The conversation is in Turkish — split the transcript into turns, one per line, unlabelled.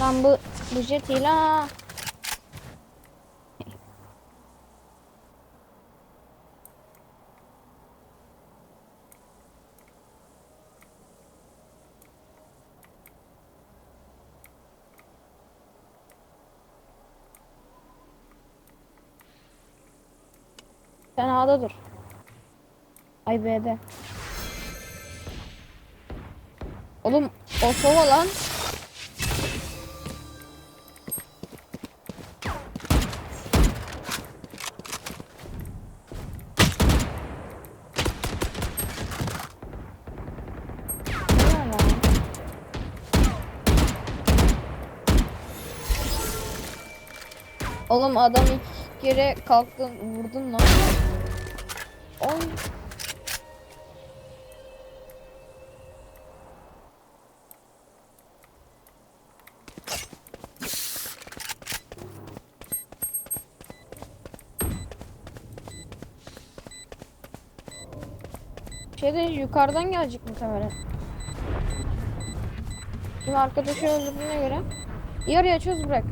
Lan bu bu jet hile ha. Sen A'da dur. Ay B'de. Oğlum o sova lan. Oğlum adam iki kere kalktın vurdun lan. Oğlum. Şeyde yukarıdan gelecek muhtemelen. Şimdi arkadaşı öldürdüğüne göre. Yarı açıyoruz bırak.